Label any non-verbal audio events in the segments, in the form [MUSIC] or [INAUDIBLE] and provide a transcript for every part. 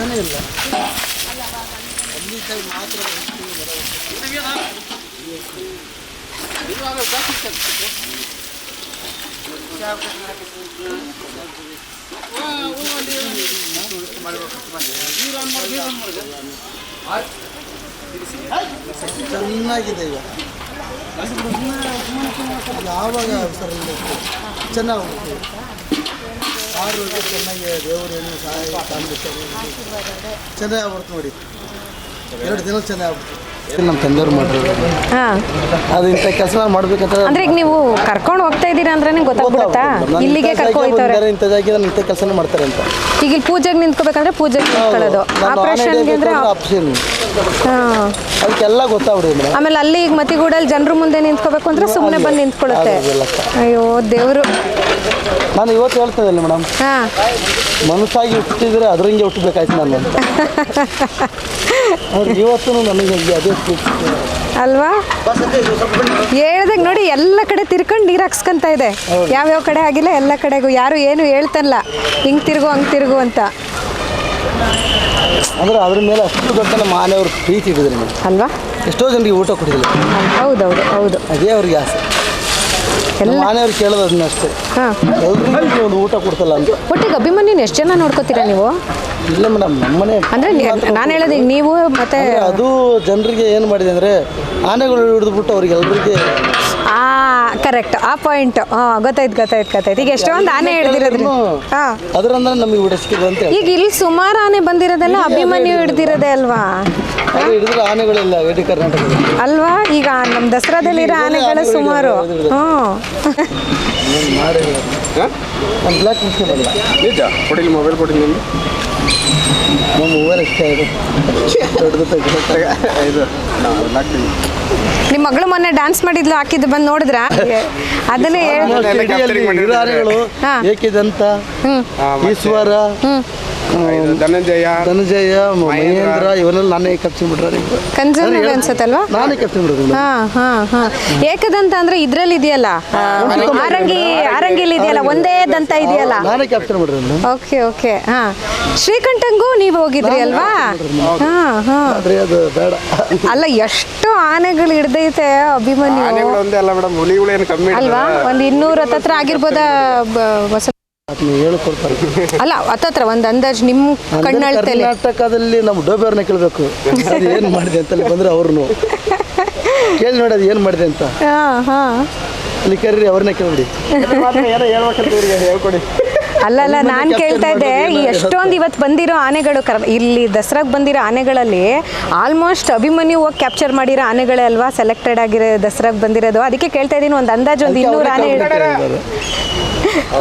ಗಿಡನೇ ಇಲ್ಲ ಅಲ್ಲಿ ಕೈ ಮಾತ್ರ ಚೆನ್ನಾಗಿದೆ ಈಗ ಯಾವಾಗ ಸರ್ ಚೆನ್ನಾಗಿ ಹೋಗ್ತದೆ ಆರೋಗ್ಯ ಚೆನ್ನಾಗಿ ದೇವರು ಏನು? ಸಹಾಯ ಚೆನ್ನಾಗಿ ಆಗ್ಬಿಡ್ತು ನೋಡಿ. ಎರಡು ದಿನ ಚೆನ್ನಾಗಿ ಆಗ್ಬಿಡ್ತು ನಮ್ಮ ತಂದೆಯವ್ರು ಮಾಡಿರೋದು. ಹಾ. ಅದು ಇಂಥ ಕೆಲಸ ಮಾಡ್ಬೇಕಂತ ಅಂದ್ರೆ ಈಗ ನೀವು ಕರ್ಕೊಂಡು ಹೋಗ್ತಾ ಇದ್ದೀರಾ ಅಂದ್ರೆ ಗೊತ್ತಾಗ್ಬಿಡುತ್ತಾ? ಇಲ್ಲಿಗೆ ಕರ್ಕೊಂಡು ಹೋಯ್ತವ್ರೆ ಇಂಥ ಜಾಗದಲ್ಲಿ ಇಂಥ ಕೆಲಸನ ಮಾಡ್ತಾರೆ ಅಂತ. ಈಗ ಇಲ್ಲಿ ಪೂಜೆಗೆ ನಿಂತ್ಕೋಬೇಕಂದ್ರೆ ಪೂಜೆಗೆ ನಿಂತ್ಕೊಳ್ಳೋದು. ಆಪರೇಷನ್ಗೆ ಅಂದ್ರೆ ಆಪ್ಷನ್. ಅದಕ್ಕೆಲ್ಲ ಗೊತ್ತಾಗ್ಬಿಡಿ ಮೇಡಮ್. ಆಮೇಲೆ ಅಲ್ಲಿ ಈಗ ಮತಿಗೂಡಲ್ಲಿ ಜನರ ಮುಂದೆ ನಿಂತ್ಕೋಬೇಕು ಅಂದ್ರೆ ಸುಮ್ಮನೆ ಬಂದು ನಿಂತ್ಕೊಳ್ಳುತ್ತೆ. ಅಯ್ಯೋ ದೇವರು. ನಾನು ಇವತ್ತು ಹೇಳ್ತಾ ಇದ್ದೀನಿ ಮೇಡಮ್. ಹಾ. ಮನಸ್ಸಾಗಿ ಹುಟ್ಟಿದ್ರೆ ಅದ್ರಂಗೆ ಹುಟ್ಟಬೇಕಾಯ್ತು ನಾನು ಅಂತ. ಇವತ್ತು ನನಗೆ ಅದೇ ಅಲ್ವಾ? ಹೇಳ್ದಾಗ ನೋಡಿ ಎಲ್ಲ ಕಡೆ ತಿರ್ಕೊಂಡು ನೀರು ಹಾಕ್ಸ್ಕೊಂತ ಇದೆ. ಯಾವ್ಯಾವ ಕಡೆ ಆಗಿಲ್ಲ ಎಲ್ಲ ಕಡೆಗೂ. ಯಾರು ಏನು ಹೇಳ್ತಲ್ಲ. ಹಿಂಗ್ ತಿರುಗು ಹಂಗ್ ತಿರುಗು ಅಂತ. ಅಂದ್ರೆ ಅದ್ರ ಮೇಲೆ ಅಷ್ಟು ದೊಡ್ಡ ನಮ್ಮ ಆನೆಯವ್ರ ಪ್ರೀತಿ ಇಟ್ಟಿದ್ರು ಅಲ್ವಾ? ಎಷ್ಟೋ ಜನರಿಗೆ ಊಟ ಕೊಟ್ಟಿದ್ರು ಹೌದೌದು ಹೌದು. ಅದೇ ಅವ್ರಿಗೆ ಆಸೆ. ಎಲ್ಲ ಆನೆಯವ್ರು ಕೇಳೋದು ಅದನ್ನ ಅಷ್ಟೇ. ಹಾಂ. ಎಲ್ರಿಗೂ ಒಂದು ಊಟ ಕೊಡ್ತಲ್ಲ ಅಂತ. ಒಟ್ಟಿಗೆ ಅಭಿಮನ್ಯುನ ಎಷ್ಟು ಜನ ನೋಡ್ಕೋತೀರಾ ನೀವು? ಇಲ್ಲ ಮೇಡಮ್ ನಮ್ಮನೆ ಅಂದ್ರೆ ನಾನು ಹೇಳೋದು ಈಗ ನೀವು ಮತ್ತೆ ಅದು ಜನರಿಗೆ ಏನು ಮಾಡಿದೆ ಅಂದರೆ ಆನೆಗಳು ಹಿಡಿದ್ಬಿಟ್ಟು ಅವ್ರಿಗೆ ಎಲ್ರಿಗೆ ಕರೆಕ್ಟ್ ಆ ಪಾಯಿಂಟ್ ಹಾಂ ಗೊತ್ತಾಯ್ತು ಗೊತ್ತಾಯ್ತು ಗೊತ್ತಾಯ್ತು. ಈಗ ಎಷ್ಟೊಂದು ಆನೆ ಹಿಡ್ದಿರೋದ್ರಿ. ಹಾಂ. ಅದರಂದ್ರೆ ನಮಗೆ ಅಂತ ಈಗ ಇಲ್ಲಿ ಸುಮಾರು ಆನೆ ಬಂದಿರೋದೆಲ್ಲ ಅಭಿಮನ್ಯು ಹಿಡ್ದಿರೋದೇ ಅಲ್ವಾ? ಆನೆಗಳಿಲ್ಲ ಇಡೀ ಅಲ್ವಾ? ಈಗ ನಮ್ಮ ದಸರಾದಲ್ಲಿರೋ ಆನೆಗಳು ಸುಮಾರು. ಹ್ಞೂ ಮೊಬೈಲ್ ಕೊಡಿ ನಿಮ್ದು. ನಮ್ಮ ಮೂವರು ಅಷ್ಟೇ ಇದೆ. [LAUGHS] ದೊಡ್ಡದು ತೆಗ್ದು ಇದು ನಿಮ್ಮ ಮಗಳು ಮೊನ್ನೆ ಡ್ಯಾನ್ಸ್ ಮಾಡಿದ್ಲು ಹಾಕಿದ್ ಬಂದು ನೋಡಿದ್ರ? ಅದನ್ನೇ ಹೇಳ ಅದನ್ನೆಲ್ಲ capturing ಇಡೀ ಮಾಡಿರ್ತಾರೆ. ಆನೆಗಳು ಹಾ. ಏಕಿದಂತ ಹ್ಞೂ ಹಾ, ಮತ್ತೆ? ಈಶ್ವರ ಧನಂಜಯ ಧನಂಜಯ ಮಹೇಂದ್ರ ಇವನ್ನೆಲ್ಲ ನಾನೇ ಕನ್ಸರ್ನ್ ಅನ್ಸುತ್ತಲ್ವಾ? ನಾನೇ ಕಪ್ಸಿಬಿಡೋದು ಹಾ ಹಾ ಹಾ. ಏಕದಂತ ಅಂದ್ರೆ ಇದ್ರಲ್ಲಿ ಇದೆಯಲ್ಲ? ಆರಂಗಿ ಆರಂಗಿಲಿ ಇದೆಯಲ್ಲ ಒಂದೇ ದಂತ ಇದೆಯಲ್ಲ? ನಾನೇ ಕ್ಯಾಪ್ಚರ್ ಮಾಡಿರೋದು ಓಕೆ ಓಕೆ. ಹಾ. ಶ್ರೀಕಂಠಂಗೂ ನೀವು ಹೋಗಿದ್ರಿ ಅಲ್ವಾ? ಹಾ ಹಾ. ಆದ್ರೆ ಅದು ಬೇಡ. ಅಲ್ಲ ಎಷ್ಟು ಆನೆಗಳು ಹಿಡ್ದೈತೆ ಅಭಿಮನ್ಯು? ಒಂದೇ ಅಲ್ಲ ಮೇಡಮ್ ಹುಲಿಗಳು ಏನು ಕಮ್ಮಿ ಅಲ್ವಾ? ಒಂದ್ ಇನ್ನೂರ ಹತ್ತತ್ರ ಆಗಿರ್ಬೋದ ಅಲ್ಲ ಹತ್ತತ್ರ ಒಂದ್ ಅಂದಾಜ್ ನಿಮ್ ಕಣ್ಣಳ್ತಲ್ಲಿ ಕರ್ನಾಟಕದಲ್ಲಿ ನಮ್ಮ ಡೋಬೇರ್ನ ಕೇಳಬೇಕು. ಏನ್ ಏನು ಮಾಡಿದೆ ಅಂತ ಬಂದ್ರೆ ಅವ್ರನ್ನು ಕೇಳಿ ನೋಡಿ ಏನ್ ಏನು ಮಾಡಿದೆ ಅಂತ. ಹಾ ಹಾ. ಅಲ್ಲಿ ಕರೀರಿ ಅವ್ರನ್ನೇ ಕೇಳಿ ಏನೋ ಹೇಳ್ಬೇಕಂತ ಹೇಳ್ಕೊಡಿ. ಅಲ್ಲ ಅಲ್ಲ ನಾನು ಕೇಳ್ತಾ ಇದ್ದೆ ಈ ಎಷ್ಟೊಂದು ಇವತ್ತು ಬಂದಿರೋ ಆನೆಗಳು ಕರ್ ಇಲ್ಲಿ ದಸರಾಗೆ ಬಂದಿರೋ ಆನೆಗಳಲ್ಲಿ ಆಲ್ಮೋಸ್ಟ್ ಅಭಿಮನ್ಯು ಹೋಗಿ ಕ್ಯಾಪ್ಚರ್ ಮಾಡಿರೋ ಆನೆಗಳೇ ಅಲ್ವಾ? ಸೆಲೆಕ್ಟೆಡ್ ಆಗಿರೋ ದಸರಾಗೆ ಬಂದಿರೋದು. ಅದಕ್ಕೆ ಕೇಳ್ತಾ ಇದೀನಿ ಒಂದು ಅಂದಾಜು ಒಂದು ಇನ್ನೂರು ಆನೆ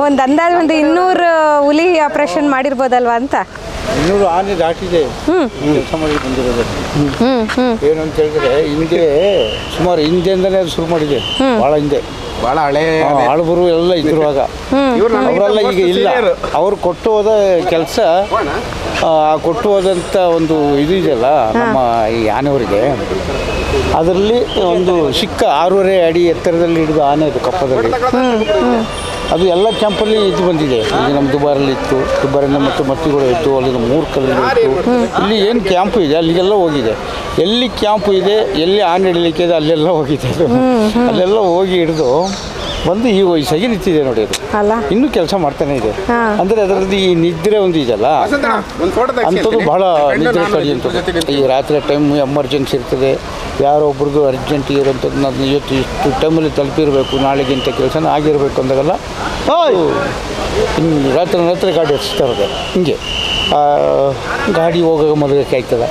ಒಂದು ಅಂದಾಜು ಒಂದು ಇನ್ನೂರು ಹುಲಿ ಆಪರೇಷನ್ ಮಾಡಿರ್ಬೋದಲ್ವಾ ಅಂತ. ಇನ್ನೂರು ಆನೆ ದಾಟಿದೆ. ಕೆಲಸ ಮಾಡಿ ಬಂದಿರೋದು. ಏನು ಅಂತ ಹೇಳಿದ್ರೆ ಹಿಂದೆ ಸುಮಾರು ಹಿಂದೆಯಿಂದನೇ ಅದು ಶುರು ಮಾಡಿದೆ. ಭಾಳ ಹಿಂದೆ. ಭಾಳ ಹಳೆ ಆಳುಬರು ಎಲ್ಲ ಇದ್ರುವಾಗ. ಅವರೆಲ್ಲ ಈಗ ಇಲ್ಲ. ಅವ್ರು ಕೊಟ್ಟು ಹೋದ ಕೆಲಸ ಕೊಟ್ಟು ಹೋದಂಥ ಒಂದು ಇದು ಇದೆಯಲ್ಲ ನಮ್ಮ ಈ ಆನೆಯವರಿಗೆ. ಅದರಲ್ಲಿ ಒಂದು ಚಿಕ್ಕ ಆರೂವರೆ ಅಡಿ ಎತ್ತರದಲ್ಲಿ ಹಿಡಿದು ಆನೆ ಅದು ಕಪ್ಪದಲ್ಲಿ. ಅದು ಎಲ್ಲ ಕ್ಯಾಂಪಲ್ಲಿ ಇದು ಬಂದಿದೆ. ಇಲ್ಲಿ ನಮ್ಮ ದುಬಾರಲ್ಲಿ ಇತ್ತು ದುಬಾರಿನ ಮತ್ತು ಮತ್ತಿಗಳು ಇತ್ತು ಅಲ್ಲಿ ಮೂರು ಕಲ್ಲು ಇತ್ತು ಇಲ್ಲಿ ಏನು ಕ್ಯಾಂಪು ಇದೆ ಅಲ್ಲಿಗೆಲ್ಲ ಹೋಗಿದೆ. ಎಲ್ಲಿ ಕ್ಯಾಂಪು ಇದೆ ಎಲ್ಲಿ ಆನ್ ಹಿಡಲಿಕ್ಕೆ ಇದೆ ಅಲ್ಲೆಲ್ಲ ಹೋಗಿದೆ ಅದು. ಅಲ್ಲೆಲ್ಲ ಹೋಗಿ ಹಿಡಿದು ಬಂದು ಈ ವಯಸ್ಸಾಗಿ ನಿಂತಿದೆ ನೋಡಿ ಅದು. ಅಲ್ಲ. ಇನ್ನೂ ಕೆಲಸ ಮಾಡ್ತಾನೆ ಇದೆ. ಅಂದ್ರೆ ಅಂದರೆ ಅದರದ್ದು ಈ ನಿದ್ರೆ ಒಂದು ಇದೆಯಲ್ಲ? ಒಂದು ಫೋಟೋ ಅಂಥದ್ದು ಬಹಳ ನಿದ್ರೆ ಕಡಿಯುವಂಥದ್ದು. ಈ ರಾತ್ರಿ ಟೈಮ್ ಎಮರ್ಜೆನ್ಸಿ ಇರ್ತದೆ. ಯಾರೋ ಒಬ್ರಿಗೂ ಅರ್ಜೆಂಟ್ ಇರೋಂಥದ್ದು ನಾನು ಇವತ್ತು ಇಷ್ಟು ಟೈಮಲ್ಲಿ ತಲುಪಿರಬೇಕು ನಾಳೆಗೆ ಇಂಥ ಕೆಲಸನ ಆಗಿರಬೇಕು ಅಂದಾಗಲ್ಲ. ಅದು ಇನ್ನು ರಾತ್ರಿ ರಾತ್ರಿ ಗಾಡಿ ಹಚ್ತಾ ಇರೋದು ಹಿಂಗೆ ಗಾಡಿ ಹೋಗೋ ಮಲಗಕ್ಕೆ ಆಯ್ತದ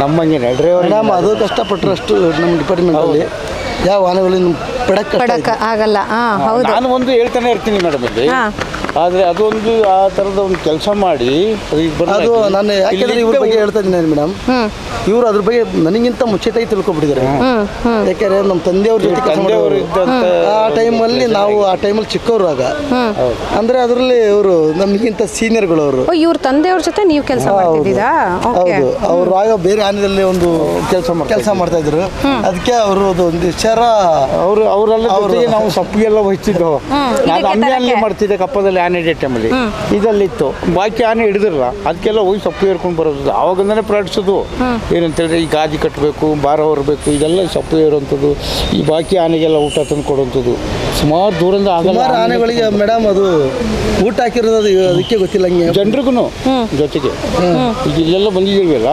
ನಮ್ಮಂಗೆ ಡ್ರೈವರ್ ನಮ್ಮ ಅದು ಕಷ್ಟಪಟ್ಟರಷ್ಟು ನಮ್ಮ ಡಿಪಾರ್ಟ್ಮೆಂಟಲ್ಲಿ ಯಾವ ಆನೆಗಳು ಪಡಕ್ ಆಗಲ್ಲ. ಹಾಂ ಹೌದು. ನಾನು ಒಂದು ಹೇಳ್ತಾನೆ ಇರ್ತೀನಿ ಮೇಡಮ್ ಇಲ್ಲಿ ಹಾ. ಆದರೆ ಅದೊಂದು ಆ ತರದ ಒಂದು ಕೆಲಸ ಮಾಡಿ ಅದು ನಾನು ಯಾಕೆಂದ್ರೆ ಇವ್ರ ಬಗ್ಗೆ ಹೇಳ್ತಾ ಇದ್ದೀನಿ ಮೇಡಮ್ ಇವರು ಅದ್ರ ಬಗ್ಗೆ ನನಗಿಂತ ಮುಂಚಿತಾಗಿ ತಿಳ್ಕೊಬಿಟ್ಟಿದ್ದಾರೆ. ಯಾಕೆಂದ್ರೆ ನಮ್ಮ ತಂದೆಯವ್ರ ಜೊತೆ ಕೆಲಸ ತಂದೆಯವರು. ಇದ್ದಂಥ ಆ ಟೈಮಲ್ಲಿ ನಾವು ಆ ಟೈಮಲ್ಲಿ ಚಿಕ್ಕವರು ಆಗ. ಅಂದ್ರೆ ಅದರಲ್ಲಿ ಇವರು ನಮಗಿಂತ ಸೀನಿಯರ್ಗಳು ಅವರು ಓ ಇವ್ರ ತಂದೆಯವ್ರ ಜೊತೆ ನೀವು ಕೆಲಸ ಮಾಡ್ತಿದ್ದೀರಾ? ಓಕೆ. ಹೌದು. ಅವರು ಆಗ ಬೇರೆ ಆನೆಯಲ್ಲಿ ಒಂದು ಕೆಲಸ ಕೆಲಸ ಮಾಡ್ತಾ ಇದ್ರು. ಅದಕ್ಕೆ ಅವರು ಒಂದು ವಿಚಾರ ಅವರು ಅವರೆಲ್ಲ ಜೊತೆಗೆ ನಾವು ಸೊಪ್ಪಿಗೆಲ್ಲ ವಹಿಸ್ತಿದ್ದೋ ನಾನು ಅಮ್ಮಿಯಲ್ಲಿ. ಮಾಡ್ತಿದ್ದೆ ಕಪ್ಪದಲ್ಲಿ ಆನೆ ಡೇ ಟೈಮಲ್ಲಿ. ಇದಲ್ಲಿತ್ತು. ಬಾಕಿ ಆನೆ ಹಿಡಿದಿರಲ್ಲ ಅದಕ್ಕೆಲ್ಲ ಹೋಗಿ ಸೊಪ್ಪು ಏರ್ಕೊಂಡು ಬರೋದು. ಆವಾಗಿಂದನೇ ಪ್ರಾಡಿಸೋದು ಏನಂತ ಹೇಳಿದ್ರೆ ಈ ಗಾಜಿ ಕಟ್ಟಬೇಕು ಭಾರ ಹೊರಬೇಕು ಇದೆಲ್ಲ ಸೊಪ್ಪು ಏರುವಂಥದ್ದು ಈ ಬಾಕಿ ಆನೆಗೆಲ್ಲ ಊಟ ತಂದು ಕೊಡುವಂಥದ್ದು. ಸುಮಾರು ದೂರದಿಂದ ಆಗಲ್ಲ ಸುಮಾರು ಆನೆಗಳಿಗೆ ಮೇಡಮ್ ಅದು ಊಟ ಹಾಕಿರೋದು ಅದು ಅದಕ್ಕೆ ಗೊತ್ತಿಲ್ಲ ಹಂಗೆ. ಜನರಿಗೂ ಜೊತೆಗೆ. ಈಗ ಇಲ್ಲೆಲ್ಲ ಬಂದಿದ್ದೀವಲ್ಲ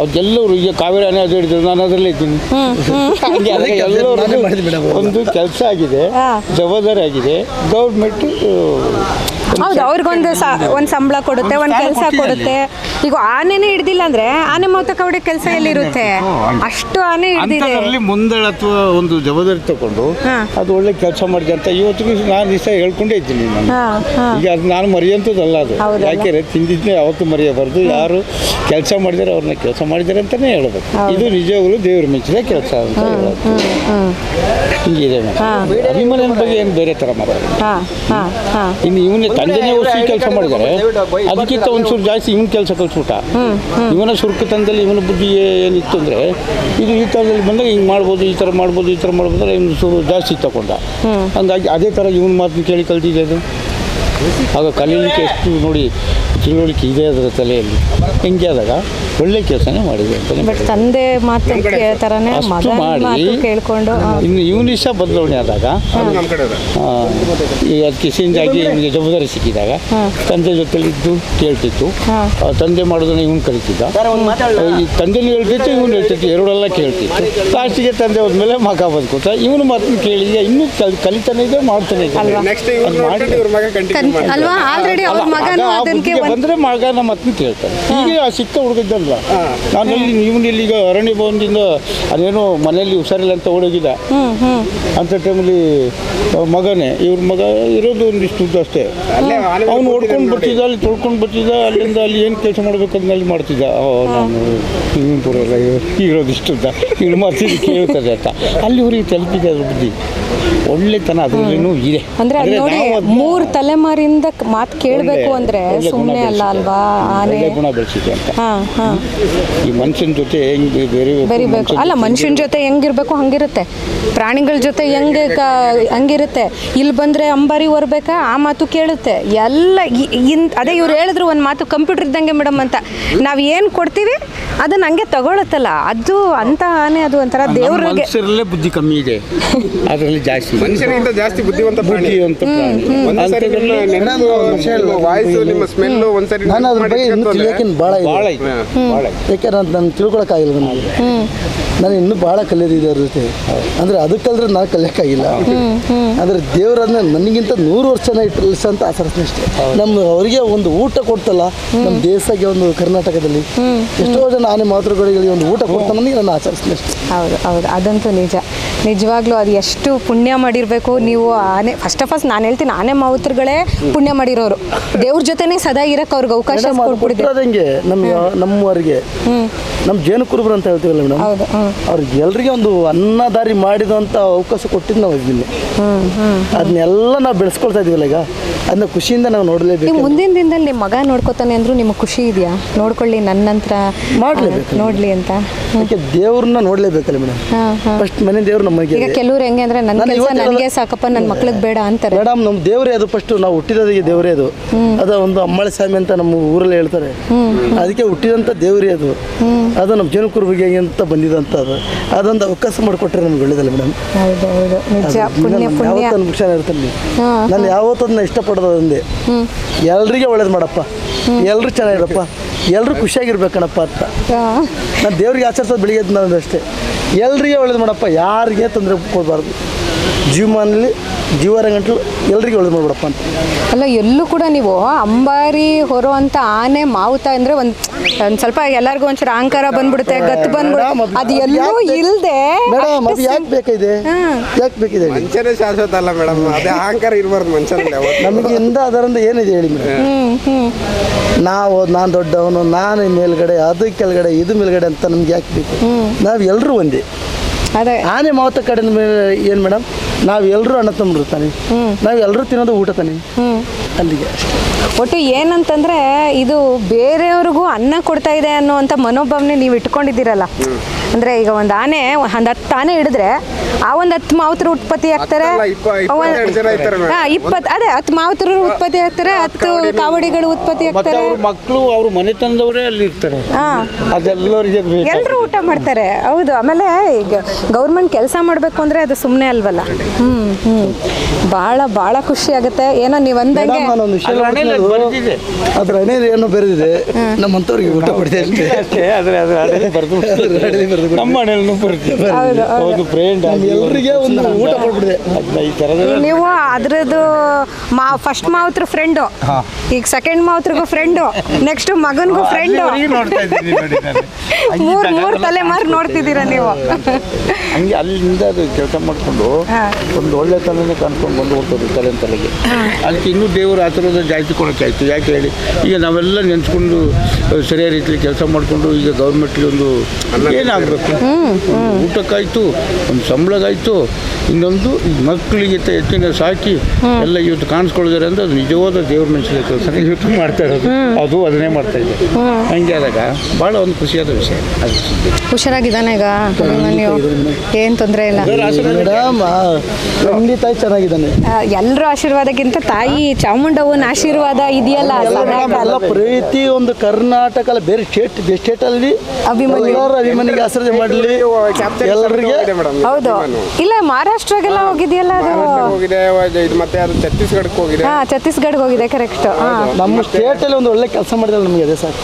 ಅವ್ರಿಗೆಲ್ಲರೂ ಈಗ ಕಾವೇರಿ ಆನೆ ಅದು ಹಿಡಿದ್ರು ನಾನು ಅದರಲ್ಲೇ ಇದ್ದೀನಿ. ಹಾಗೆ ಒಂದು ಕೆಲಸ ಆಗಿದೆ ಜವಾಬ್ದಾರಿ ಆಗಿದೆ. ಗೌರ್ಮೆಂಟ್ ಹೌದು ಅವ್ರಿಗೊಂದು ಒಂದ್ ಸಂಬಳ ಕೊಡುತ್ತೆ ಒಂದು ಕೆಲಸ ಕೊಡುತ್ತೆ. ಈಗ ಆನೆನೇ ಹಿಡ್ದಿಲ್ಲ ಅಂದ್ರೆ ಆನೆ ಮೌತ ಕವಡೆ ಕೆಲಸ ಎಲ್ಲಿರುತ್ತೆ? ಅಷ್ಟು ಆನೆ ಹಿಡ್ದಿದೆ. ಮುಂದಳ ಮುಂದೆ ಅಥವಾ ಒಂದು ಜವಾಬ್ದಾರಿ ತಗೊಂಡು ಅದು ಒಳ್ಳೆ ಕೆಲಸ ಮಾಡಿದೆ ಅಂತ ಇವತ್ತು ನಾನು ದಿವಸ ಹೇಳ್ಕೊಂಡೇ ಇದ್ದೀನಿ ನಾನು. ಈಗ ಅದು ನಾನು ಮರೆಯಂತದಲ್ಲ ಅದು. ಯಾಕೆ ಯಾಕೆಂದ್ರೆ ತಿಂದಿದ್ನೇ ಯಾವತ್ತೂ ಮರೆಯಬಾರ್ದು. ಯಾರು ಕೆಲಸ ಮಾಡಿದಾರೆ ಅವ್ರನ್ನ ಕೆಲಸ ಮಾಡಿದಾರೆ ಅಂತಾನೆ ಹೇಳಬೇಕು. ಇದು ನಿಜವಾಗ್ಲೂ ದೇವ್ರ ಮೆಚ್ಚಿದ ಕೆಲಸ ಅಂತ ಹೇಳೋದು ಹಿಂಗಿದೆ ಅಭಿಮಾನ ಬಗ್ಗೆ ಏನು ಬೇರೆ ಥರ ಮಾತಾಡೋದು ಇನ್ನು ಇವನೇ ತಂದೆನೇ ಉಸಿ ಕೆಲಸ ಮಾಡಿದ್ದಾರೆ ಅದಕ್ಕಿಂತ ಒಂಚೂರು ಜಾಸ್ತಿ ಇವನ್ ಕೆಲಸ ಕಲ್ಸ್ಬಿಟ್ಟ. ಇವನ ಸುರ್ಕತನದಲ್ಲಿ ಇವನ ಬುದ್ಧಿ ಏನಿತ್ತು ಅಂದರೆ ಇದು ಈ ಥರದಲ್ಲಿ ಬಂದಾಗ ಹಿಂಗೆ ಮಾಡ್ಬೋದು ಈ ಥರ ಮಾಡ್ಬೋದು ಈ ಥರ ಮಾಡ್ಬೋದು ಇವನು ಚೂರು ಜಾಸ್ತಿ ತಗೊಂಡ. ಹಂಗಾಗಿ ಅದೇ ಥರ ಇವನ ಮಾತನ್ನ ಕೇಳಿ ಕಲ್ತಿದ್ದೆ ಅದು ಆಗ ಕಲೀಲಿಕ್ಕೆ ಎಷ್ಟು ನೋಡಿ ತಿಳುವಳಿಕೆ ಇದೆ ಅದರ ತಲೆಯಲ್ಲಿ? ಹಿಂಗೆ ಆದಾಗ? ಒಳ್ಳೆ ಕೆಲಸನೇ ಮಾಡಿದೆ ಅಂತಲೇ ಬಟ್ ತಂದೆ ಮಾತು ಥರನೇ ಮಾಡಿ ಮಾತು ಕೇಳ್ಕೊಂಡು. ಇನ್ನು ಇವನಿಷ ಬದಲಾವಣೆ ಆದಾಗ ನಮ್ಮ ಕಡೆ ಆ, ಈ ಅದಕ್ಕೆ ಚೇಂಜ್ ಆಗಿ ಇವನಿಗೆ ಜವಾಬ್ದಾರಿ ಸಿಕ್ಕಿದಾಗ ತಂದೆ ಜೊತೆಲಿ ಇದ್ದು ಕೇಳ್ತಿತ್ತು. ತಂದೆ ಮಾಡೋದನ್ನ ಇವನು ಕಲಿತಿದ್ದ. ಈ ತಂದೆನೂ ಹೇಳ್ತಿತ್ತು ಇವನು ಹೇಳ್ತಿತ್ತು ಎರಡೆಲ್ಲ ಕೇಳ್ತಿತ್ತು. ಲಾಸ್ಟಿಗೆ ತಂದೆ ಹೋದ್ಮೇಲೆ ಮಗ ಬದುಕುತ್ತ ಇವನು ಮಾತನ್ನು ಕೇಳಿ ಈಗ ಇನ್ನೂ ಕಲ್ ಕಲಿತಾನೆ ಇದೆ ಮಾಡ್ತಾನೆ ಇದೆ. ಕಂಟಿನ್ಯೂ ಅಲ್ವಾ? ಆಲ್ರೆಡಿ ಅವ್ರ ಮಗನು ಅದಕ್ಕೆ ಬಂದ್ರೆ ಮಗನ ಮಾತನ್ನು ಕೇಳ್ತಾನೆ ಈಗ ಆ ಸಿಕ್ಕ ಹುಡುಗಿದ್ದಲ್ಲ. ನಾನು ಇಲ್ಲಿ ಇವನು ಇಲ್ಲಿ ಅರಣ್ಯ ಭವನದಿಂದ ಅದೇನೋ ಮನೆಯಲ್ಲಿ ಹುಷಾರಿಲ್ಲ ಅಂತ ಓಡೋಗಿದ್ದ. ಅಂತ ಟೈಮಲ್ಲಿ ಮಗನೇ ಇವ್ರ ಮಗ ಇರೋದು ಒಂದಿಷ್ಟು ಉದ್ದ ಅಷ್ಟೇ. ಅವ್ನು ಓಡ್ಕೊಂಡು ಬರ್ತಿದ್ದ ಅಲ್ಲಿ ತೊಳ್ಕೊಂಡು ಬರ್ತಿದ್ದ ಅಲ್ಲಿಂದ ಅಲ್ಲಿ ಏನು ಕೆಲಸ ಮಾಡ್ಬೇಕು ಅದನ್ನ ಅಲ್ಲಿ ಮಾಡ್ತಿದ್ದ. ನಾನು ಬರೋಲ್ಲ ಇರೋದಿಷ್ಟು ಉದ್ದ ಇವ್ರು ಮಾಡ್ತಿದ್ದು ಕೇಳ್ತದೆ ಅಂತ. ಅಲ್ಲಿ ಊರಿಗೆ ತಲುಪಿದೆ ಅದ್ರ ಬುದ್ಧಿ. ಒಳ್ಳೆತನ ಅದರಲ್ಲಿನೂ ಇದೆ. ಅಂದ್ರೆ ಅಲ್ಲಿ ತಲೆಮಾರಿಂದ ಮಾತು ಕೇಳಬೇಕು ಅಂದ್ರೆ ಸುಮ್ಮನೆ ಅಲ್ಲ ಅಲ್ವಾ? ಆನೆ ಗುಣ ಬೆಳೆಸಿದೆ ಅಂತ. ಹಾ ಹಾ. ಈ ಮನುಷ್ಯನ ಜೊತೆ ಹೆಂಗ್ ಬೆರಿಬೇಕು? ಬೆರಿಬೇಕು ಅಲ್ಲ ಮನುಷ್ಯನ ಜೊತೆ ಹೆಂಗಿರ್ಬೇಕು ಹಂಗಿರುತ್ತೆ. ಪ್ರಾಣಿಗಳ ಜೊತೆ ಹೆಂಗೆ ಕ- ಹಂಗಿರುತ್ತೆ. ಇಲ್ಲಿ ಬಂದ್ರೆ ಅಂಬಾರಿ ಹೊರಬೇಕಾ ಆ ಮಾತು ಕೇಳುತ್ತೆ. ಎಲ್ಲ ಇ- ಇನ್ ಅದೇ ಇವ್ರು ಹೇಳಿದ್ರು ಒಂದು ಮಾತು ಕಂಪ್ಯೂಟರ್ ಇದ್ದಂಗೆ ಮೇಡಮ್ ಅಂತ. ನಾವು ಏನು ಕೊಡ್ತೀವಿ? ಅದನ್ನ ಹಂಗೆ ತಗೊಳತ್ತಲ್ಲ. ಅದು ಅಂತ ಆನೆ ಅದು ಒಂಥರ ದೇವ್ರಿಗೆ ಮನುಷ್ಯರಲ್ಲೇ ಬುದ್ಧಿ ಕಮ್ಮಿ ಇದೆ. [LAUGHS] ಅದರಲ್ಲಿ ಜಾಸ್ತಿ. ಮನುಷ್ಯರಿಗಿಂತ ಜಾಸ್ತಿ ಬುದ್ಧಿವಂತ ಪ್ರಾಣಿ. ಬುದ್ಧಿವಂತ ಪ್ರಾಣಿ. ಒಂದು ನಿಮ್ಮ ವಾಯ್ಸು ನಿಮ್ಮ ಒಂದ್ಸರಿ ನಾನು ಅದ್ರ ಬಗ್ಗೆ ಇನ್ನೂ ತಿಳಿಯೋಕೆ ಭಾಳ ಇದೆ ಭಾಳ ನಾನು ನಾನು ತಿಳ್ಕೊಳಕ್ಕಾಗಿಲ್ಲ ನನಗೆ. ನಾನು ಇನ್ನೂ ಭಾಳ ಕಲಿಯೋದಿದೆ ಅವ್ರ ಜೊತೆ. ಅಂದರೆ ಅದಕ್ಕಲ್ದ್ರೆ ನಾನು ಕಲಿಯೋಕ್ಕಾಗಿಲ್ಲ ಅಂದ್ರೆ ದೇವರನ್ನ ನನಗಿಂತ ನೂರು ವರ್ಷ ಇಟ್ಟಿಲ್ಲ ಅಂತ ಆಚರಿಸ್ತೀನಿ ಅಷ್ಟೇ. ನಮ್ಮ ಅವರಿಗೆ ಒಂದು ಊಟ ಕೊಡ್ತಲ್ಲ ನಮ್ಮ ದೇಶಕ್ಕೆ ಒಂದು ಕರ್ನಾಟಕದಲ್ಲಿ. ಎಷ್ಟೋ ಜನ ಆನೆ ಮಾತೃಗಳಿಗೆ ಒಂದು ಊಟ ಕೊಡ್ತಾನೆ ನನಗೆ ನಾನು ಆಚರಿಸ್ತೀನಿ ಅಷ್ಟೇ. ಹೌದು ಹೌದು. ಅದಂತೂ ನಿಜ. ನಿಜವಾಗ್ಲೂ ಅದು ಎಷ್ಟು ಪುಣ್ಯ ಮಾಡಿರಬೇಕು ನೀವು ಆನೆ ಫಸ್ಟ್ ಆಫ್ ಆಲ್ ನಾನು ಹೇಳ್ತೀನಿ ಆನೆ ಮಾವುತರುಗಳೇ ಪುಣ್ಯ ಮಾಡಿರೋರು. ದೇವ್ರ ಜೊತೆನೆ ಸದಾ ಇರಕ್ ಅವ್ರಿಗೆ ಅವಕಾಶ ಕೊಟ್ಬಿಟ್ಟಿದೆ ನಮ್ಮ ನಮ್ಮವರಿಗೆ ನಮ್ಮ ಜೇನು ಕುರುಬರು ಅಂತ ಹೇಳ್ತೀವಲ್ಲ ಮೇಡಮ್? ಅವ್ರಿಗೆ ಎಲ್ರಿಗೆ ಒಂದು ಅನ್ನದಾರಿ ಮಾಡಿದಂತ ಅವಕಾಶ ಕೊಟ್ಟಿದ್ ನಾವು ಇಲ್ಲಿ ಅದನ್ನೆಲ್ಲ ನಾವು ಬೆಳೆಸ್ಕೊಳ್ತಾ ಇದೀವಲ್ಲ ಈಗ? ಅದನ್ನ ಖುಷಿಯಿಂದ ನಾವು ನೋಡಲೇಬೇಕು. ಮುಂದಿನ ದಿನದಲ್ಲಿ ನಿಮ್ಮ ಮಗ ನೋಡ್ಕೋತಾನೆ ಅಂದ್ರೂ ನಿಮಗೆ ಖುಷಿ ಇದೆಯಾ? ನೋಡ್ಕೊಳ್ಳಿ ನನ್ನ ನಂತರ. ಮಾಡ್ಲೇಬೇಕು. ನೋಡ್ಲಿ ಅಂತ. ದೇವ್ರನ್ನ ನೋಡ್ಲೇಬೇಕಲ್ಲ ಮೇಡಮ್? ಫಸ್ಟ್ ಮನೆ ದೇವ್ರು ನಮಗೆ ಈಗ ಕೆಲವ್ರು ಹೆಂಗೆ ಅಂದ್ರೆ ನನ್ನ ಕೆಲಸ ನನಗೆ ಸಾಕಪ್ಪ ನನ್ನ ಮಕ್ಳಿಗೆ ಬೇಡ ಅಂತಾರೆ. ಮೇಡಮ್ ನಮ್ಮ ದೇವರೇ ಅದು ಫಸ್ಟ್ ನಾವು ಹುಟ್ಟಿದ ದೇವರೇ ಅದು. ಅದ ಒಂದು ಅಮ್ಮಳೆ ಸ್ವಾಮಿ ಅಂತ ನಮ್ಮ ಊರಲ್ಲಿ ಹೇಳ್ತಾರೆ. ಅದಕ್ಕೆ ಹುಟ್ಟಿದಂಥ ದೇವರೇ ಅದು. ಅದು ನಮ್ಮ ಜೀವನ ಕುರುಬಿಗೆ ಅಂತ ಬಂದಿದಂತ ಅದು. ಅದೊಂದು ಅವಕಾಶ ಮಾಡಿಕೊಟ್ರೆ ನಮ್ಗೆ ಒಳ್ಳೇದಲ್ಲ ಮೇಡಮ್? ಯಾವತ್ತೂ ಅನುಭೂಷಣ ಇರ್ತಲ್ಲಿ ನಾನು ಯಾವತ್ತೂ ಅದನ್ನ ಇಷ್ಟಪಡೋದು ಒಂದೇ ಎಲ್ರಿಗೆ ಒಳ್ಳೇದು ಮಾಡಪ್ಪ. ಎಲ್ರು ಚೆನ್ನಾಗಿರಪ್ಪ. ಎಲ್ರು ಖುಷಿಯಾಗಿರ್ಬೇಕಣಪ್ಪ ಅಂತ. ನಾನು ದೇವ್ರಿಗೆ ಆಚರಿಸೋದು ಬೆಳಿಗ್ಗೆ ನಾನು ಅಷ್ಟೇ. ಎಲ್ರಿಗೆ ಒಳ್ಳೇದು ಮಾಡಪ್ಪ. ಯಾರಿಗೆ ತೊಂದರೆ ಕೊಡಬಾರ್ದು. ಜೀವಮಾನಲ್ಲಿ ಜೀವರ ಗಂಟಲು ಒಳ್ಳೆ ಒಳ್ಳೇದು ಮಾಡ್ಬಿಡಪ್ಪ ಅಂತ. ಅಲ್ಲ ಎಲ್ಲೂ ಕೂಡ ನೀವು ಅಂಬಾರಿ ಹೊರೋ ಅಂತ ಆನೆ ಮಾವುತ ಅಂದ್ರೆ ಒಂದ್ ಒಂದ್ ಸ್ವಲ್ಪ ಎಲ್ಲರಿಗೂ ಒಂಚೂರು ಅಹಂಕಾರ ಬಂದ್ಬಿಡುತ್ತೆ ಗತ್ತು ಬಂದ್ಬಿಡುತ್ತೆ. ಅದು ಎಲ್ಲೂ ಇಲ್ದೆ ಮೇಡಮ್ ಅದು ಯಾಕೆ ಬೇಕಿದೆ. ಯಾಕೆ ಬೇಕಿದೆ ಹೇಳಿ? ಮನುಷ್ಯನೇ ಶಾಶ್ವತ ಅಲ್ಲ ಮೇಡಮ್. ಅದೇ ಅಹಂಕಾರ ಇರಬಾರ್ದು ಮನುಷ್ಯನಲ್ಲಿ ಯಾವತ್ತೂ. ನಮಗೆ ಇಂದ ಅದರಿಂದ ಏನಿದೆ ಹೇಳಿ ಮೇಡಮ್? ಹ್ಮ್. ಹ್ಮ್ ನಾವು ನಾನು ದೊಡ್ಡವನು ನಾನು ಮೇಲ್ಗಡೆ ಅದು ಕೆಳಗಡೆ ಇದು ಮೇಲ್ಗಡೆ ಅಂತ ನಮ್ಗೆ ಯಾಕೆ ಬೇಕು? ನಾವು ಎಲ್ಲರೂ ಒಂದೇ. ಅದೇ. ಆನೆ ಮಾವತ ಕಡೆ ಏನು ಮೇಡಮ್? ನಾವೆಲ್ಲರೂ ಅಣ್ಣ ತಮ್ಮ ತಾನೆ. ನಾವು ಎಲ್ಲರೂ ತಿನ್ನೋದು ಊಟ ತಾನೆ. ಅಲ್ಲಿಗೆ ಅಷ್ಟೇ. ಒಟ್ಟು ಏನಂತಂದ್ರೆ ಇದು ಬೇರೆಯವ್ರಿಗೂ ಅನ್ನ ಕೊಡ್ತಾ ಇದೆ ಅನ್ನುವಂಥ ಮನೋಭಾವನೆ ನೀವು ಇಟ್ಕೊಂಡಿದ್ದೀರಲ್ಲ. ಅಂದ್ರೆ ಈಗ ಒಂದು ಆನೆ ಒಂದು ಹತ್ತು ಆನೆ ಹಿಡಿದ್ರೆ ಆ ಒಂದು ಹತ್ತು ಮಾವುತರು ಉತ್ಪತ್ತಿ ಆಗ್ತಾರೆ ಹಾ ಇಪ್ಪತ್ತು ಅದೇ ಹತ್ತು ಮಾವುತರು ಉತ್ಪತ್ತಿ ಆಗ್ತಾರೆ ಹತ್ತು ಕಾವಡಿಗಳು ಉತ್ಪತ್ತಿ ಮತ್ತೆ ಆಗ್ತಾರೆ ಅವ್ರ ಮಕ್ಕಳು ಅವ್ರ ಮನೆತನದವರೇ ಅಲ್ಲಿ ಇರ್ತಾರೆ. ಅದೆಲ್ಲರಿಗೆ ಎಲ್ಲರೂ ಊಟ ಮಾಡ್ತಾರೆ. ಹೌದು ಆಮೇಲೆ ಈಗ ಗೌರ್ಮೆಂಟ್ ಕೆಲಸ ಮಾಡಬೇಕು ಅಂದ್ರೆ ಅದು ಸುಮ್ಮನೆ ಅಲ್ವಲ್ಲ. ಹ್ಮ್ ಹ್ಞೂ ಭಾಳ ಬಹಳ ಖುಷಿ ಆಗುತ್ತೆ. ಏನೋ ನೀವು ಅಂದಂಗೆ ನಾನೊಂದು ವಿಷಯ ಅದ್ರ ಅನೇಲಿ ಏನೋ ಬೆರೆದಿದೆ. ಊಟ ಕೊಡ್ತೇವೆ ಅಷ್ಟೇ ಅಷ್ಟೇ ಅದು ಬರ್ದು. [LAUGHS] ನಮ್ಮ ಹಣೆಯಲ್ಲಿ ಬರ್ತೀವಿ ಹೌದು, ಹೌದು. ಒಂದು ಫ್ರೆಂಡ್ ಎಲ್ರಿಗೆ ಒಂದು ಊಟ ಕೊಟ್ಬಿಡಿದೆ ಈ ಥರದ ನೀವು ಅದ್ರದ್ದು ಮಾ ಫಸ್ಟ್ ಮಾವತ್ರ ಫ್ರೆಂಡು ಈಗ ಸೆಕೆಂಡ್ ಮಾವತ್ರಿಗೂ ಫ್ರೆಂಡು ನೆಕ್ಸ್ಟ್ ಮಗನ್ಗೂ ಫ್ರೆಂಡು ಮೂರ್ ನೋಡ್ತಾ ಇದ್ದೀನಿ ನೋಡಿ ನಾನು. ಹಂಗೆ ಮೂರು ಮೂರು ತಲೆಮಾರು ನೋಡ್ತಿದ್ದೀರಾ ನೀವು? ಹಂಗೆ ಅಲ್ಲಿಂದ ಅದು ಕೆಲಸ ಮಾಡ್ಕೊಂಡು ಒಂದು ಒಳ್ಳೆ ತಲೆನೇ ಕಾಣ್ಕೊಂಡು ಬಂದು ಹೋಗ್ತದೆ ತಲೆ ತಲೆಗೆ. ಅದಕ್ಕೆ ಇನ್ನೂ ದೇವರು ಆಶೀರ್ವಾದ ಜಾಸ್ತಿ ಕೊಡೋಕ್ಕಾಯ್ತು. ಯಾಕೆ ಹೇಳಿ ಈಗ ನಾವೆಲ್ಲ ನೆನೆಸ್ಕೊಂಡು ಸರಿಯಾದ ರೀತಿಯಲ್ಲಿ ಕೆಲಸ ಮಾಡಿಕೊಂಡು ಈಗ ಗೌರ್ಮೆಂಟ್ಗೆ ಒಂದು ಏನಾಗಬೇಕು? ಊಟಕ್ಕಾಯ್ತು ಒಂದು ಸಂಬಳಗಾಯ್ತು ಇನ್ನೊಂದು ಮಕ್ಕಳಿಗೆ ಎತ್ತಿನ ಸಾಕಿ ಎಲ್ಲ ಇವತ್ತು ಕಾಣಿಸ್ಕೊಳ್ತಾರೆ ಅಂದ್ರೆ ಅದು ನಿಜವಾದ ದೇವ್ರ ಮನುಷ್ಯ ಕೆಲಸ ಇವತ್ತು ಮಾಡ್ತಾ ಇರೋದು. ಅದು ಅದನ್ನೇ ಮಾಡ್ತಾ ಇದ್ದೆ ಹಂಗೆ ಆದಾಗ ಭಾಳ ಒಂದು ಖುಷಿಯಾದ ವಿಷಯ. ಅದು ಹುಷಾರಾಗಿದ್ದಾನೆ ಈಗ. ನೀವು ಏನು ತೊಂದರೆ ಇಲ್ಲ. ಮೇಡಮ್ ಖಂಡಿತ ಚೆನ್ನಾಗಿದ್ದಾನೆ. ಎಲ್ಲರ ಆಶೀರ್ವಾದಕ್ಕಿಂತ ತಾಯಿ ಚಾಮುಂಡವನ ಆಶೀರ್ವಾದ ಇದೆಯಲ್ಲ. ಎಲ್ಲ ಪ್ರೀತಿ ಒಂದು ಕರ್ನಾಟಕ ಅಲ್ಲ ಬೇರೆ ಸ್ಟೇಟ್ ಸ್ಟೇಟ್ ಅಲ್ಲಿ ಅಭಿಮನ್ಯು. ಎಲ್ಲರೂ ಅಭಿಮನ್ಯಿಗೆ ಆಶ್ರಯ ಮಾಡಲಿ. ಎಲ್ಲರಿಗೆ ಹೌದು. ಇಲ್ಲ ಮಹಾರಾಷ್ಟ್ರಗೆಲ್ಲ ಹೋಗಿದೆಯಲ್ಲ ಅದು? ಹೋಗಿದೆ ಇದು ಮತ್ತೆ ಅದು ಛತ್ತೀಸ್ಗಢಕ್ಕೆ ಹೋಗಿದೆ. ಹಾ ಛತ್ತೀಸ್ಗಢಗೆ ಹೋಗಿದೆ ಕರೆಕ್ಟ್ ನಮ್ಮ ಸ್ಟೇಟ್ ಅಲ್ಲಿ ಒಂದು ಒಳ್ಳೆ ಕೆಲಸ ಮಾಡಿದ್ರೆ ನಮಗೆ ಅದೇ ಸರ್.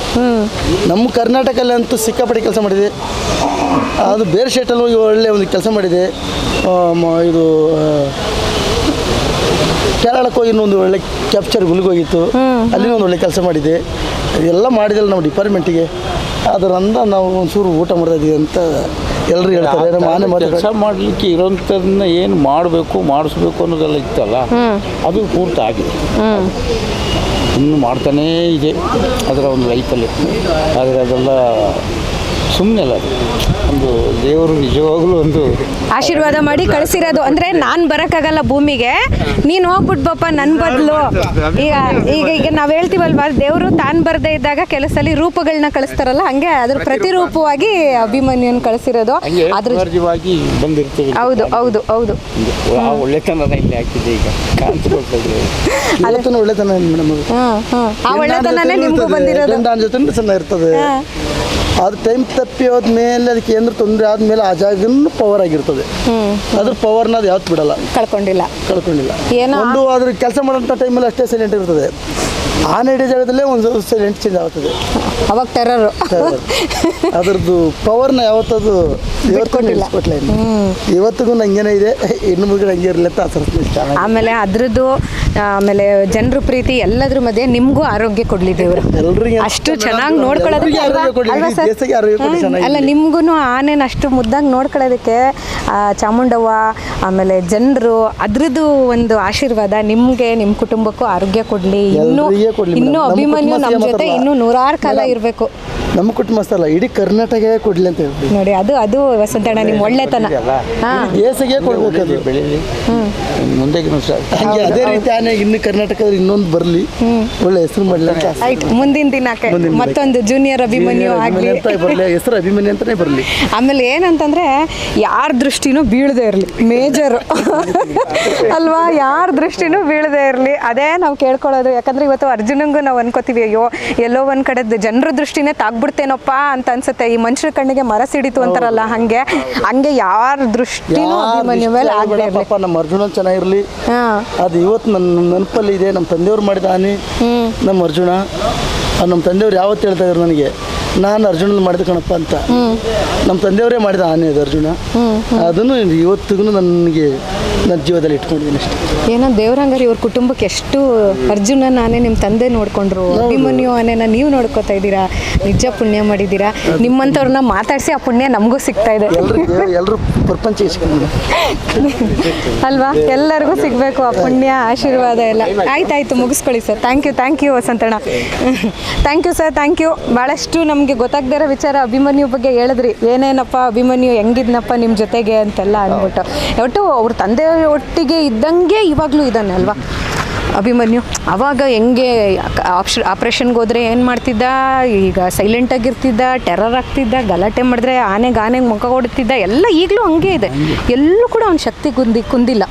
ನಮ್ಮ ಕರ್ನಾಟಕದಲ್ಲಿ ಅಂತೂ ಸಿಕ್ಕಾಪಟ್ಟೆ ಕೆಲಸ ಮಾಡಿದೆ. ಅದು ಬೇರೆ ಸ್ಟೇಟಲ್ಲಿ ಹೋಗಿ ಒಳ್ಳೆ ಒಂದು ಕೆಲಸ ಮಾಡಿದೆ. ಇದು ಕೇರಳಕ್ಕೆ ಹೋಗಿ ಇನ್ನೊಂದು ಒಳ್ಳೆ ಕ್ಯಾಪ್ಚರ್ ಗುಲ್ಗೋಗಿತ್ತು ಅಲ್ಲಿ ಒಂದು ಒಳ್ಳೆ ಕೆಲಸ ಮಾಡಿದೆ. ಎಲ್ಲ ಮಾಡಿದಲ್ಲ ನಮ್ಮ ಡಿಪಾರ್ಟ್ಮೆಂಟಿಗೆ ಅದರಿಂದ ನಾವು ಒಂಚೂರು ಊಟ ಮಾಡ್ತಾ ಇದೀವಿ ಅಂತ ಎಲ್ಲರೂ ಹೇಳ್ತಾರೆ. ಮಾನೆ ಆನೆ ಕೆಲಸ ಮಾಡಲಿಕ್ಕೆ ಇರೋಂಥದ್ದನ್ನ ಏನು ಮಾಡಬೇಕು ಮಾಡಿಸ್ಬೇಕು ಅನ್ನೋದೆಲ್ಲ ಇತ್ತಲ್ಲ? ಅದು ಪೂರ್ತಿ ಆಗಿದೆ. ಇನ್ನು ಮಾಡ್ತಾನೇ ಇದೆ. ಅದರ ಒಂದು ಲೈಫಲ್ಲಿ ಆದರೆ ಅದೆಲ್ಲ ಸುಮ್ಮನೆ ಅಲ್ಲ ಒಂದು ದೇವರು ನಿಜವಾಗ್ಲೂ ಒಂದು ಆಶೀರ್ವಾದ ಮಾಡಿ ಕಳಿಸಿರೋದು. ಅಂದ್ರೆ ನಾನ್ ಬರಕ್ಕಾಗಲ್ಲ ಭೂಮಿಗೆ. ನೀನ್ ಹೋಗ್ಬಿಟ್ಬಪ್ಪ ನನ್ ಬದ್ಲು. ಈಗ ಈಗ ಈಗ ನಾವ್ ಹೇಳ್ತೀವಲ್ವಾ ದೇವರು ತಾನ್ ಬರದೇ ಇದ್ದಾಗ ಕೆಲಸದಲ್ಲಿ ರೂಪಗಳನ್ನ ಕಳಿಸ್ತಾರಲ್ಲ ಹಂಗೆ ಅದ್ರ ಪ್ರತಿರೂಪವಾಗಿ ಅಭಿಮನ್ಯನ್ ಕಳಿಸಿರೋದು. ಅದ್ರ ಬಂದಿರ್ತೀವಿ. ಹೌದು ಹೌದು ಹೌದು. ಒಳ್ಳೆತನ ಇಲ್ಲಿ ಹಾಕಿದೆ ಈಗ. [LAUGHS] ಒಳ್ಳೆತನ ಮೇಡಮ್ ಆ ಒಳ್ಳೆತನನೇ ನಿಮ್ಗೂ ಬಂದಿರೋದು. ಜೊತೆ ಚೆನ್ನಾಗಿರ್ತದೆ ಅದು ಟೈಮ್ ತಪ್ಪಿ ಹೋದ್ಮೇಲೆ ಅದಕ್ಕೆ ಏನಾದ್ರು ತೊಂದರೆ ಆದ್ಮೇಲೆ ಆ ಜಾಗನೂ ಪವರ್ ಆಗಿರ್ತದೆ. ಅದ್ರ ಪವರ್ನ ಅದು ಯಾವತ್ತು ಬಿಡಲ್ಲ. ಕಳ್ಕೊಂಡಿಲ್ಲ. ಕಳ್ಕೊಂಡಿಲ್ಲ. ಏನೋ ಒಂದು ಅದ್ರ ಕೆಲಸ ಮಾಡೋಂಥ ಟೈಮಲ್ಲಿ ಅಷ್ಟೇ ಸೈಲೆಂಟ್ ಇರ್ತದೆ. ಆ ನಡೆಯೋ ಜಾಗದಲ್ಲೇ ಒಂದು ಸೈಲೆಂಟ್ ಚೇಂಜ್ ಆಗ್ತದೆ ಅವಾಗ ಟೆರರ್ ಅದ್ರದ್ದು ಪವರ್ನ ಯಾವತ್ತದು ಇನ್ನು. ಇವತ್ತಿಗೂ ನಂಗೇನೇ ಇದೆ. ಇನ್ನು ಮುಗಿದ ಹಂಗೆ ಇರಲಿ ಅಂತ ಆಸರಿಸ್ತೀನಿ ಆಮೇಲೆ ಅದ್ರದ್ದು ಆಮೇಲೆ ಜನರ ಪ್ರೀತಿ ಎಲ್ಲದ್ರ ಮಧ್ಯೆ ನಿಮ್ಗೂ ಆರೋಗ್ಯ ಕೊಡ್ಲಿ ದೇವರು. ಎಲ್ರಿಗೆ ಅಷ್ಟು ಚೆನ್ನಾಗಿ ನೋಡ್ಕೊಳ್ಳೋದಕ್ಕೆ ಎಲ್ರಿಗೆ ಅಲ್ವಾ? ಆರೋಗ್ಯ ಕೊಡ್ಲಿ, ಅಲ್ವಾ ಸರ್? ದೇಶಕ್ಕೆ ಆರೋಗ್ಯ ಕೊಡ್ಲಿ ಹ್ಮ್. ಚೆನ್ನಾಗಿ. ಅಲ್ಲ ನಿಮ್ಗೂ ಆನೆನ ಅಷ್ಟು ಮುದ್ದಾಗಿ ನೋಡ್ಕೊಳ್ಳೋದಕ್ಕೆ ಆ, ಚಾಮುಂಡವ್ವ ಆಮೇಲೆ ಜನರು ಅದ್ರದ್ದು ಒಂದು ಆಶೀರ್ವಾದ ನಿಮ್ಗೆ ನಿಮ್ಮ ಕುಟುಂಬಕ್ಕೂ ಆರೋಗ್ಯ ಕೊಡ್ಲಿ. ಇನ್ನೂ ಎಲ್ರಿಗೆ ಕೊಡ್ಲಿ ಇನ್ನೂ ಅಭಿಮನ್ಯು ನಮ್ಮ ಜೊತೆ ಇನ್ನು ನೂರಾರು ಕಾಲ. ಇರಬೇಕು. ನಮ್ಮ ಕುಟುಂಬ ಅಲ್ಲ ಇಡೀ ಕರ್ನಾಟಕ ಕೊಡ್ಲಿ ಅಂತ ಹೇಳ್ತೀವಿ ನೋಡಿ ಅದು ಅದು ವಸಂತಣ್ಣ ನಿಮ್ಮ ಒಳ್ಳೆತನ. ದೇಶಕ್ಕೆ ಕೊಡ್ಬೇಕು ಅದು. ಮುಂದೆ ಅದೇ ರೀತಿ ಆನೆ ಇನ್ನು ಕರ್ನಾಟಕದಲ್ಲಿ ಇನ್ನೊಂದು ಬರಲಿ. ಒಳ್ಳೆ ಹೆಸರು ಮಾಡಲಿ ಮುಂದಿನ ದಿನಕ್ಕೆ ಮತ್ತೊಂದು ಜೂನಿಯರ್ ಅಭಿಮನ್ಯು ಆಗಲಿ. ಅಂತ ಬರಲಿ ಹೆಸರು ಅಭಿಮನ್ಯು ಅಂತಾನೆ ಬರಲಿ. ಆಮೇಲೆ ಏನಂತಂದ್ರೆ ಯಾರ ದೃಷ್ಟಿನೂ ಬೀಳದೆ ಇರಲಿ. ಮೇಜರ್ ಅಲ್ವಾ? ಯಾರ ದೃಷ್ಟಿನೂ ಬೀಳದೆ ಇರಲಿ. ಅದೇ ನಾವು ಕೇಳ್ಕೊಳ್ಳೋದು. ಯಾಕಂದ್ರೆ ಇವತ್ತು ಅರ್ಜುನಂಗೂ ನಾವು ಅನ್ಕೋತೀವಿ ಅಯ್ಯೋ ಎಲ್ಲೋ ಒಂದ್ ಕಡೆ ಜನರ ದೃಷ್ಟಿನೇ ತಾಗ್ಬಿಡ್ತೇನಪ್ಪ ಅಂತ ಅನ್ಸುತ್ತೆ. ಈ ಮನುಷ್ಯರ ಕಣ್ಣಿಗೆ ಮರ ಸಿಡಿತು ಅಂತಾರಲ್ಲ ಹಂಗೆ. ಹಂಗೆ ಯಾರ ದೃಷ್ಟಿನೂ ಅಭಿಮನ್ಯು ಮೇಲೆ ಆಗದೆ ನಮ್ಮ ಅರ್ಜುನ ಚೆನ್ನಾಗಿರ್ಲಿ. ಅದು ಇವತ್ತು ನನ್ನ ನೆನಪಲ್ಲಿ ಇದೆ ನಮ್ಮ ತಂದೆಯವ್ರು ಮಾಡಿದ ಹಾನಿ ನಮ್ಮ ಅರ್ಜುನ. ನಮ್ಮ ತಂದೆಯವ್ರು ಯಾವತ್ತು ಹೇಳ್ತಾ ಇದ್ರು ನನಗೆ ನಾನು ಅರ್ಜುನ ಮಾಡಿದ ಕಣಪ್ಪ ಅಂತ. ನಮ್ಮ ತಂದೆಯವರೇ ಮಾಡಿದ ಆನೆ ಅದು ಅರ್ಜುನ. ಅದನ್ನು ಇವತ್ತಿಗೂ ನನಗೆ ನನ್ನ ಜೀವದಲ್ಲಿ ಇಟ್ಕೊಂಡಿದ್ದೀನಿ ಅಷ್ಟೇ. ಏನೋ ದೇವ್ರಂಗಾರಿ ಇವ್ರ ಕುಟುಂಬಕ್ಕೆ ಎಷ್ಟು ಅರ್ಜುನ ನಾನೇ ನಿಮ್ಮ ತಂದೆ ನೋಡ್ಕೊಂಡ್ರು ಅಭಿಮನ್ಯು ಅನೇನ ನೀವು ನೋಡ್ಕೋತಾ ಇದ್ದೀರಾ ನಿಜ ಪುಣ್ಯ ಮಾಡಿದ್ದೀರಾ? ನಿಮ್ಮಂಥವ್ರನ್ನ ಮಾತಾಡಿಸಿ ಆ ಪುಣ್ಯ ನಮಗೂ ಸಿಗ್ತಾ ಇದೆ. ಎಲ್ಲರೂ ಪ್ರಪಂಚ ಅಲ್ವಾ? ಎಲ್ಲರಿಗೂ ಸಿಗಬೇಕು ಆ ಪುಣ್ಯ ಆಶೀರ್ವಾದ ಎಲ್ಲ. ಆಯ್ತಾಯ್ತು ಮುಗಿಸ್ಕೊಳ್ಳಿ sir. Thank you thank you ವಸಂತಣ್ಣ. Thank you sir thank you ಭಾಳಷ್ಟು ನಮಗೆ ಗೊತ್ತಾಗದೇ ಇರೋ ವಿಚಾರ ಅಭಿಮನ್ಯು ಬಗ್ಗೆ ಹೇಳಿದ್ರಿ. ಏನೇನಪ್ಪ ಅಭಿಮನ್ಯು ಹೆಂಗಿದ್ನಪ್ಪ ನಿಮ್ಮ ಜೊತೆಗೆ ಅಂತೆಲ್ಲ ಅಂದ್ಬಿಟ್ಟು. ಒಟ್ಟು ಅವ್ರ ತಂದೆ ಒಟ್ಟಿಗೆ ಇದ್ದಂಗೆ ಇವಾಗಲೂ ಇದ್ದಾನೆ ಅಲ್ವಾ? ಅಭಿಮನ್ಯು ಅವಾಗ ಹೆಂಗೆ ಆಪ್ಷ ಆಪ್ರೇಷನ್ಗೆ ಹೋದ್ರೆ ಏನು ಮಾಡ್ತಿದ್ದ? ಈಗ ಸೈಲೆಂಟಾಗಿರ್ತಿದ್ದ ಟೆರರ್ ಆಗ್ತಿದ್ದ ಗಲಾಟೆ ಮಾಡಿದ್ರೆ ಆನೆಗೆ ಆನೆಗೆ ಮುಖ ಕೊಡ್ತಿದ್ದ ಎಲ್ಲ ಈಗಲೂ ಹಂಗೆ ಇದೆ. ಎಲ್ಲೂ ಕೂಡ ಅವ್ನ ಶಕ್ತಿ ಕುಂದಿ ಕುಂದಿಲ್ಲ.